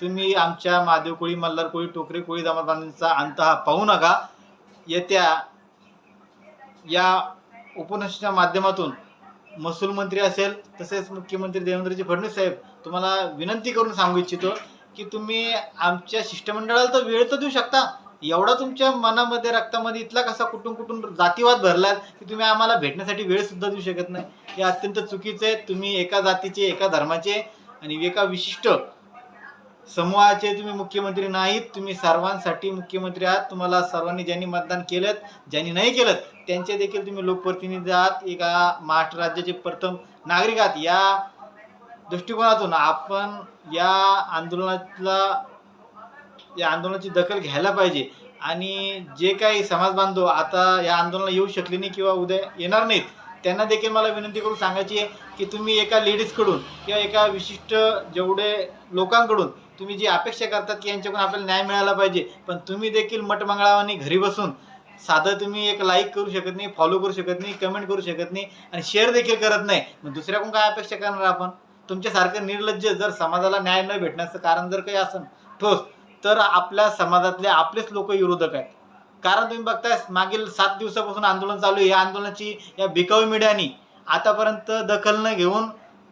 तुम्ही आमच्या महादेव कोळी मल्हार कोळी टोकरे कोळी जमात अंत हा पाहू नका. येत्या या उपन्यासाच्या माध्यमातून महसूल मंत्री असेल तसेच मुख्यमंत्री देवेंद्रजी फडणवीस साहेब तुम्हाला विनंती करून सांगू इच्छितो की तुम्ही आमच्या शिष्टमंडळाला तर वेळ तर देऊ शकता. एवढा तुमच्या मनामध्ये रक्तामध्ये इथला कसा कुठून कुठून जातीवाद भरलात की तुम्ही आम्हाला भेटण्यासाठी वेळ सुद्धा देऊ शकत नाही. हे अत्यंत चुकीचं आहे. तुम्ही एका जातीचे एका धर्माचे आणि एका विशिष्ट समूहाचे तुम्ही मुख्यमंत्री नाहीत तुम्ही सर्वांसाठी मुख्यमंत्री आहात. तुम्हाला सर्वांनी ज्यांनी मतदान केलं ज्यांनी नाही केलं त्यांचे देखील तुम्ही लोकप्रतिनिधी आहात. एका महाराष्ट्र राज्याचे प्रथम नागरिक आहात. या दृष्टिकोनातून आपण या आंदोलनातला या आंदोलनाची दखल घ्यायला पाहिजे. आणि जे काही समाज बांधव आता या आंदोलनाला येऊ शकले नाही किंवा उद्या येणार नाहीत त्यांना देखील मला विनंती करून सांगायची आहे की तुम्ही एका लेडीजकडून किंवा एका विशिष्ट जेवढे लोकांकडून तुम्ही जी अपेक्षा करतात की यांच्याकडून आपल्याला न्याय मिळाला पाहिजे पण तुम्ही देखील मठमंगळावानी घरी बसून साधं तुम्ही एक लाईक करू शकत नाही फॉलो करू शकत नाही कमेंट करू शकत नाही आणि शेअर देखील करत नाही मग दुसऱ्याकडून काय अपेक्षा करणार आपण? तुमच्यासारखं निर्लज्ज जर समाजाला न्याय न भेटण्याचं कारण जर काही असेल ठोस तर आपल्या समाजातले आपलेच लोक विरोधक आहेत. कारण तुम्ही बघताय मागील सात दिवसापासून आंदोलन चालू आहे. या आंदोलनाची या बिकाऊ मीडियानी आतापर्यंत दखल न घेऊन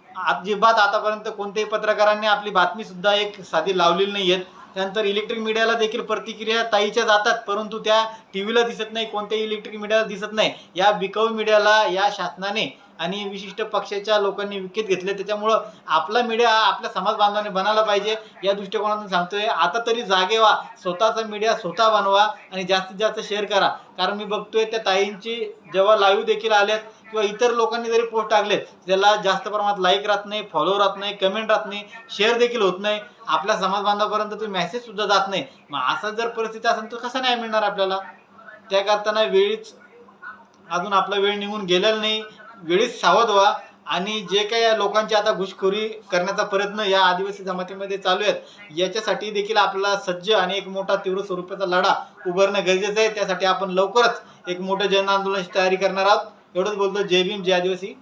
अजिबात आतापर्यंत कोणत्याही पत्रकारांनी आपली बातमी सुद्धा एक साधी लावलेली नाही आहेत. त्यानंतर इलेक्ट्रिक मीडियाला देखील प्रतिक्रिया ताईच्या जातात परंतु त्या टी व्हीला दिसत नाही कोणत्याही इलेक्ट्रिक मीडियाला दिसत नाही. या बिकाऊ मीडियाला या शासनाने आणि विशिष्ट पक्षाच्या लोकांनी विकत घेतले. त्याच्यामुळं आपला मीडिया हा आपल्या समाज बांधवाने बनायला पाहिजे या दृष्टिकोनातून सांगतोय. आता तरी जागे व्हा. स्वतःचा मीडिया स्वतः बनवा आणि जास्तीत जास्त शेअर करा. कारण मी बघतोय त्या ताईंची जेव्हा लाईव्ह देखील आल्यात किंवा इतर लोकांनी जरी पोस्ट टाकले त्याला जास्त प्रमाणात लाईक राहत नाही फॉलो राहत नाही कमेंट राहत नाही शेअर देखील होत नाही. आपल्या समाज बांधवापर्यंत तो मेसेज सुद्धा जात नाही. मग असं जर परिस्थिती असेल तर कसं नाही मिळणार आपल्याला? त्या करताना वेळीच अजून आपला वेळ निघून गेलेला नाही. वेळीच सावध व्हा आणि जे काही या लोकांची आता घुसखोरी करण्याचा प्रयत्न या आदिवासी जमातीमध्ये चालू आहेत याच्यासाठी देखील आपल्याला सज्ज आणि एक मोठा तीव्र स्वरूपाचा लढा उभारणं गरजेचं आहे. त्यासाठी आपण लवकरच एक मोठं जन आंदोलनाची तयारी करणार आहोत. एवढंच बोलतो. जय भीम जय आदिवासी.